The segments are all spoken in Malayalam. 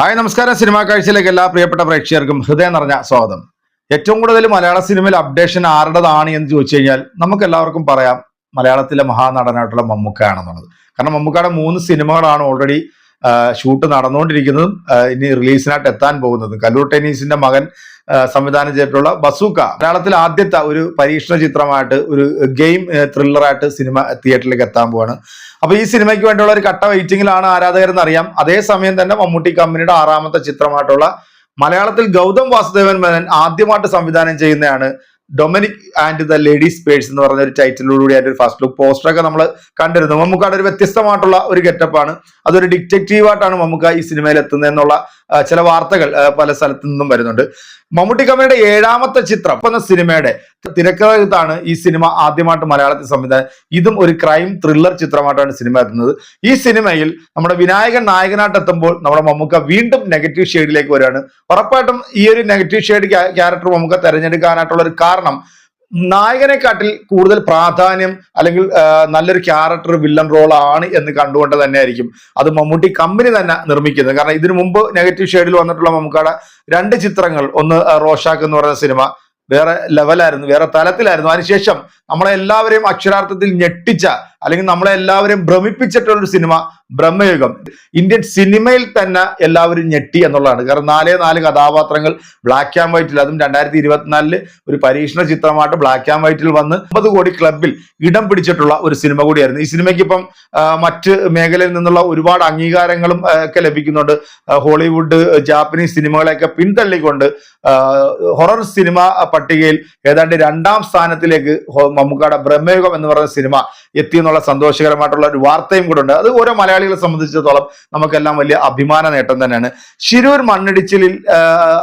ഹായ് നമസ്കാരം. സിനിമാ കാഴ്ചയിലേക്ക് എല്ലാ പ്രിയപ്പെട്ട പ്രേക്ഷകർക്കും ഹൃദയം നിറഞ്ഞ സ്വാഗതം. ഏറ്റവും കൂടുതൽ മലയാള സിനിമയിൽ അപ്ഡേഷൻ ആരുടേതാണ് എന്ന് ചോദിച്ചു കഴിഞ്ഞാൽ നമുക്ക് എല്ലാവർക്കും പറയാം മലയാളത്തിലെ മഹാനടനായിട്ടുള്ള മമ്മൂക്കയാണെന്നുള്ളത്. കാരണം മമ്മൂക്കയുടെ മൂന്ന് സിനിമകളാണ് ഓൾറെഡി ഷൂട്ട് നടന്നുകൊണ്ടിരിക്കുന്നതും ഇനി റിലീസിനായിട്ട് എത്താൻ പോകുന്നതും. കല്ലൂർ ടെന്നീസിന്റെ മകൻ സംവിധാനം ചെയ്തിട്ടുള്ള ബസൂക്ക. മലയാളത്തിൽ ആദ്യത്തെ ഒരു പരീക്ഷണ ചിത്രമായിട്ട് ഒരു ഗെയിം ത്രില്ലറായിട്ട് സിനിമ തിയേറ്ററിലേക്ക് എത്താൻ പോവാണ്. അപ്പൊ ഈ സിനിമയ്ക്ക് വേണ്ടിയുള്ള ഒരു കട്ട വെയിറ്റിംഗിലാണ് ആരാധകരെന്ന് അറിയാം. അതേസമയം തന്നെ മമ്മൂട്ടി കമ്പനിയുടെ ആറാമത്തെ ചിത്രമായിട്ടുള്ള മലയാളത്തിൽ ഗൗതം വാസുദേവൻ മേനൻ ആദ്യമായിട്ട് സംവിധാനം ചെയ്യുന്നതാണ് Dominic and the ladies purse എന്ന് പറഞ്ഞ ഒരു അതിന്റെ ഒരു ഫസ്റ്റ് ലുക്ക് പോസ്റ്റർ ഒക്കെ നമ്മൾ കണ്ടിരുന്നു. മമ്മൂക്കാട് ഒരു വ്യത്യസ്തമായിട്ടുള്ള ഒരു ഗെറ്റപ്പാണ് അതൊരു ഡിറ്റക്റ്റീവ് ആയിട്ടാണ് മമ്മൂക്ക ഈ സിനിമയിൽ എത്തുന്നത് എന്നുള്ള ചില വാർത്തകൾ പല സ്ഥലത്തു നിന്നും വരുന്നുണ്ട്. മമ്മൂട്ടി കമ്പനിയുടെ ഏഴാമത്തെ ചിത്രം എന്ന സിനിമയുടെ തിരക്കഥത്താണ് ഈ സിനിമ ആദ്യമായിട്ട് മലയാളത്തിൽ സംവിധാനം. ഇതും ഒരു ക്രൈം ത്രില്ലർ ചിത്രമായിട്ടാണ് സിനിമ എത്തുന്നത്. ഈ സിനിമയിൽ നമ്മുടെ വിനായകൻ നായകനായിട്ട് എത്തുമ്പോൾ നമ്മുടെ മമ്മൂക്ക വീണ്ടും നെഗറ്റീവ് ഷെയ്ഡിലേക്ക് വരികയാണ്. ഉറപ്പായിട്ടും ഈ ഒരു നെഗറ്റീവ് ഷെയ്ഡ് ക്യാരക്ടർ മമ്മൂക്ക തെരഞ്ഞെടുക്കാനായിട്ടുള്ള ഒരു കാരണം നായകനെക്കാട്ടിൽ കൂടുതൽ പ്രാധാന്യം അല്ലെങ്കിൽ നല്ലൊരു ക്യാരക്ടർ വില്ലൻ റോൾ ആണ് എന്ന് കണ്ടുകൊണ്ട് തന്നെ ആയിരിക്കും അത് മമ്മൂട്ടി കമ്പനി തന്നെ നിർമ്മിക്കുന്നത്. കാരണം ഇതിനു മുമ്പ് നെഗറ്റീവ് ഷെയ്ഡിൽ വന്നിട്ടുള്ള മമ്മൂക്കയുടെ രണ്ട് ചിത്രങ്ങൾ. ഒന്ന് റോഷാക്ക് എന്ന് പറയുന്ന സിനിമ വേറെ ലെവലായിരുന്നു വേറെ തലത്തിലായിരുന്നു. അതിനുശേഷം നമ്മളെ എല്ലാവരെയും അക്ഷരാർത്ഥത്തിൽ ഞെട്ടിച്ച അല്ലെങ്കിൽ നമ്മളെ എല്ലാവരെയും ഭ്രമിപ്പിച്ചിട്ടുള്ളൊരു സിനിമ ബ്രഹ്മയുഗം. ഇന്ത്യൻ സിനിമയിൽ തന്നെ എല്ലാവരും ഞെട്ടി എന്നുള്ളതാണ്. കാരണം നാലേ നാല് കഥാപാത്രങ്ങൾ ബ്ലാക്ക് ആൻഡ് വൈറ്റിൽ അതും രണ്ടായിരത്തി ഇരുപത്തിനാലിൽ ഒരു പരീക്ഷണ ചിത്രമായിട്ട് ബ്ലാക്ക് ആൻഡ് വൈറ്റിൽ വന്ന് അമ്പത് കോടി ക്ലബിൽ ഇടം പിടിച്ചിട്ടുള്ള ഒരു സിനിമ കൂടിയായിരുന്നു. ഈ സിനിമയ്ക്ക് ഇപ്പം മറ്റ് മേഖലയിൽ നിന്നുള്ള ഒരുപാട് അംഗീകാരങ്ങളും ഒക്കെ ലഭിക്കുന്നുണ്ട്. ഹോളിവുഡ് ജാപ്പനീസ് സിനിമകളെയൊക്കെ പിന്തള്ളിക്കൊണ്ട് ഹൊറർ സിനിമ പട്ടികയിൽ ഏതാണ്ട് രണ്ടാം സ്ഥാനത്തിലേക്ക് മമ്മൂക്കാട ബ്രഹ്മയുഗം എന്ന് പറയുന്ന സിനിമ എത്തി എന്നുള്ള സന്തോഷകരമായിട്ടുള്ള ഒരു വാർത്തയും കൂടെ ഉണ്ട്. അത് ഓരോ മലയാളികളെ സംബന്ധിച്ചിടത്തോളം നമുക്കെല്ലാം വലിയ അഭിമാന നേട്ടം തന്നെയാണ്. ശിരൂർ മണ്ണിടിച്ചിലിൽ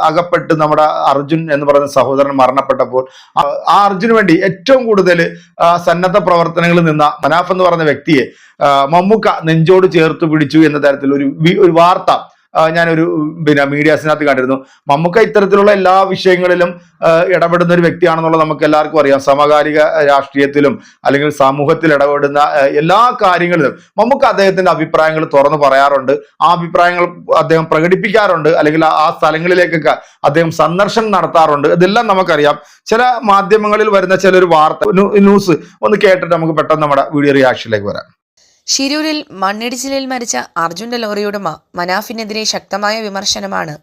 അകപ്പെട്ട് നമ്മുടെ അർജുൻ എന്ന് പറയുന്ന സഹോദരൻ മരണപ്പെട്ടപ്പോൾ ആ അർജുന് വേണ്ടി ഏറ്റവും കൂടുതൽ സന്നദ്ധ പ്രവർത്തനങ്ങളിൽ നിന്ന മനാഫ് എന്ന് പറയുന്ന വ്യക്തിയെ മമ്മൂക്ക നെഞ്ചോട് ചേർത്ത് പിടിച്ചു എന്ന തരത്തിൽ ഒരു ഒരു വാർത്ത ഞാനൊരു പിന്നെ മീഡിയാസിനകത്ത് കണ്ടിരുന്നു. മമ്മൂക്ക ഇത്തരത്തിലുള്ള എല്ലാ വിഷയങ്ങളിലും ഇടപെടുന്ന ഒരു വ്യക്തിയാണെന്നുള്ളത് നമുക്ക് എല്ലാവർക്കും അറിയാം. സമകാലിക രാഷ്ട്രീയത്തിലും അല്ലെങ്കിൽ സമൂഹത്തിൽ ഇടപെടുന്ന എല്ലാ കാര്യങ്ങളിലും മമ്മൂക്ക അദ്ദേഹത്തിന്റെ അഭിപ്രായങ്ങൾ തുറന്നു പറയാറുണ്ട്. ആ അഭിപ്രായങ്ങൾ അദ്ദേഹം പ്രകടിപ്പിക്കാറുണ്ട്. അല്ലെങ്കിൽ ആ- സ്ഥലങ്ങളിലേക്കൊക്കെ അദ്ദേഹം സന്ദർശനം നടത്താറുണ്ട്. ഇതെല്ലാം നമുക്കറിയാം. ചില മാധ്യമങ്ങളിൽ വരുന്ന ചില ഒരു വാർത്ത ന്യൂസ് ഒന്ന് കേട്ടിട്ട് നമുക്ക് പെട്ടെന്ന് നമ്മുടെ വീഡിയോ റിയാക്ഷനിലേക്ക് വരാം. ഷിരൂരിൽ മണ്ണിടിച്ചിലിൽ മരിച്ച അർജുന്റെ ലോറിയുടമ മനാഫിനെതിരെ ശക്തമായ വിമർശനമാണ്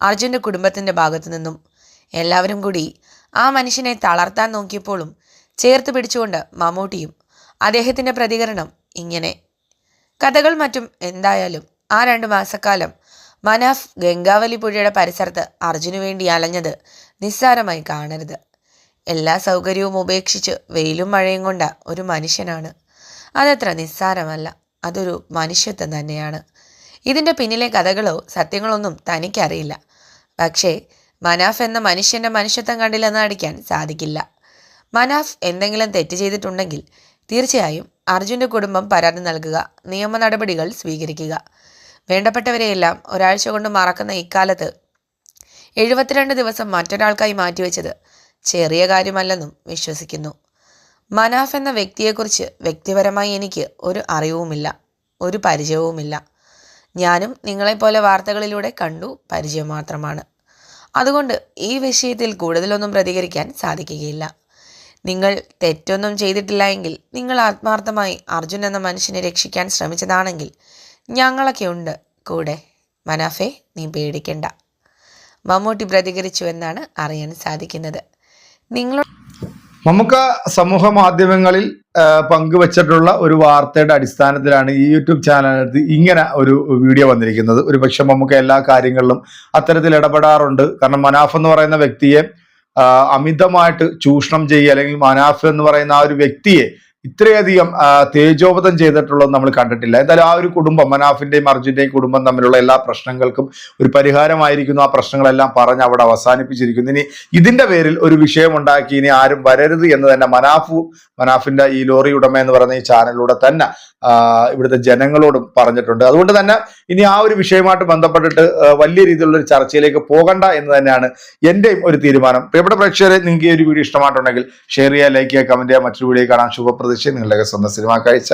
അർജുന്റെ കുടുംബത്തിന്റെ ഭാഗത്തു നിന്നും. എല്ലാവരും കൂടി ആ മനുഷ്യനെ തളർത്താൻ നോക്കിയപ്പോഴും ചേർത്ത് പിടിച്ചുകൊണ്ട് മമ്മൂട്ടിയും അദ്ദേഹത്തിന്റെ പ്രതികരണം ഇങ്ങനെ. കഥകൾ മറ്റും എന്തായാലും ആ രണ്ട് മാസക്കാലം മനാഫ് ഗംഗാവലി പുഴയുടെ പരിസരത്ത് അർജുനു വേണ്ടി അലഞ്ഞത് നിസ്സാരമായി കാണരുത്. എല്ലാ സൗകര്യവും ഉപേക്ഷിച്ച് വെയിലും മഴയും കൊണ്ട ഒരു മനുഷ്യനാണ് അതത്ര നിസ്സാരമല്ല. അതൊരു മനുഷ്യത്വം തന്നെയാണ്. ഇതിന്റെ പിന്നിലെ കഥകളോ സത്യങ്ങളൊന്നും തനിക്കറിയില്ല. പക്ഷേ മനാഫ് എന്ന മനുഷ്യന്റെ മനുഷ്യത്വം കണ്ടില്ലെന്ന് അടിക്കാൻ സാധിക്കില്ല. മനാഫ് എന്തെങ്കിലും തെറ്റ് ചെയ്തിട്ടുണ്ടെങ്കിൽ തീർച്ചയായും അർജുന്റെ കുടുംബം പരാതി നൽകുക നിയമ നടപടികൾ സ്വീകരിക്കുക. വേണ്ടപ്പെട്ടവരെയെല്ലാം ഒരാഴ്ച കൊണ്ട് മറക്കുന്ന ഇക്കാലത്ത് എഴുപത്തിരണ്ട് ദിവസം മറ്റൊരാൾക്കായി മാറ്റിവെച്ചത് ചെറിയ കാര്യമല്ലെന്നും വിശ്വസിക്കുന്നു. മനാഫ് എന്ന വ്യക്തിയെക്കുറിച്ച് വ്യക്തിപരമായി എനിക്ക് ഒരു അറിവുമില്ല ഒരു പരിചയവുമില്ല. ഞാനും നിങ്ങളെപ്പോലെ വാർത്തകളിലൂടെ കണ്ടു പരിചയം മാത്രമാണ്. അതുകൊണ്ട് ഈ വിഷയത്തിൽ കൂടുതലൊന്നും പ്രതികരിക്കാൻ സാധിക്കുകയില്ല. നിങ്ങൾ തെറ്റൊന്നും ചെയ്തിട്ടില്ല എങ്കിൽ നിങ്ങൾ ആത്മാർത്ഥമായി അർജുൻ എന്ന മനുഷ്യനെ രക്ഷിക്കാൻ ശ്രമിച്ചതാണെങ്കിൽ ഞങ്ങളൊക്കെ ഉണ്ട്. കൂടെ മനാഫെ നീ പേടിക്കണ്ട. മമ്മൂട്ടി പ്രതികരിച്ചു എന്നാണ് അറിയാൻ സാധിക്കുന്നത്. നിങ്ങൾ നമുക്ക് സമൂഹ മാധ്യമങ്ങളിൽ പങ്കുവച്ചിട്ടുള്ള ഒരു വാർത്തയുടെ അടിസ്ഥാനത്തിലാണ് ഈ യൂട്യൂബ് ചാനലിനകത്ത് ഇങ്ങനെ ഒരു വീഡിയോ വന്നിരിക്കുന്നത്. ഒരു പക്ഷെ നമുക്ക് എല്ലാ കാര്യങ്ങളിലും അത്തരത്തിൽ ഇടപെടാറുണ്ട്. കാരണം മനാഫ് എന്ന് പറയുന്ന വ്യക്തിയെ അമിതമായിട്ട് ചൂഷണം ചെയ്യുക അല്ലെങ്കിൽ മനാഫ് എന്ന് പറയുന്ന ആ ഒരു വ്യക്തിയെ ഇത്രയധികം തേജോവധം ചെയ്തിട്ടുള്ളത് നമ്മൾ കണ്ടിട്ടില്ല. എന്തായാലും ആ ഒരു കുടുംബം മനാഫിന്റെയും അർജുന്റെയും കുടുംബം തമ്മിലുള്ള എല്ലാ പ്രശ്നങ്ങൾക്കും ഒരു പരിഹാരമായിരിക്കുന്നു. ആ പ്രശ്നങ്ങളെല്ലാം പറഞ്ഞ് അവിടെ അവസാനിപ്പിച്ചിരിക്കുന്നു. ഇനി ഇതിന്റെ പേരിൽ ഒരു വിഷയം ഉണ്ടാക്കി ഇനി ആരും വരരുത് എന്ന് തന്നെ മനാഫു മനാഫിന്റെ ഈ ലോറി ഉടമ എന്ന് പറയുന്ന ഈ ചാനലിലൂടെ തന്നെ ഇവിടുത്തെ ജനങ്ങളോടും പറഞ്ഞിട്ടുണ്ട്. അതുകൊണ്ട് തന്നെ ഇനി ആ ഒരു വിഷയമായിട്ട് ബന്ധപ്പെട്ടിട്ട് വലിയ രീതിയിലുള്ള ഒരു ചർച്ചയിലേക്ക് പോകണ്ട എന്ന് തന്നെയാണ് എന്റെയും ഒരു തീരുമാനം. പ്രിയപ്പെട്ട പ്രേക്ഷകരെ നിങ്ങൾക്ക് ഈ ഒരു വീഡിയോ ഇഷ്ടമായിട്ടുണ്ടെങ്കിൽ ഷെയർ ചെയ്യുക ലൈക്ക് ചെയ്യുക കമന്റ് ചെയ്യുക. മറ്റൊരു വീഡിയോ കാണാൻ ശുഭപ്രതീക്ഷ നിങ്ങളുടെയൊക്കെ സ്വന്തം സിനിമ കാഴ്ച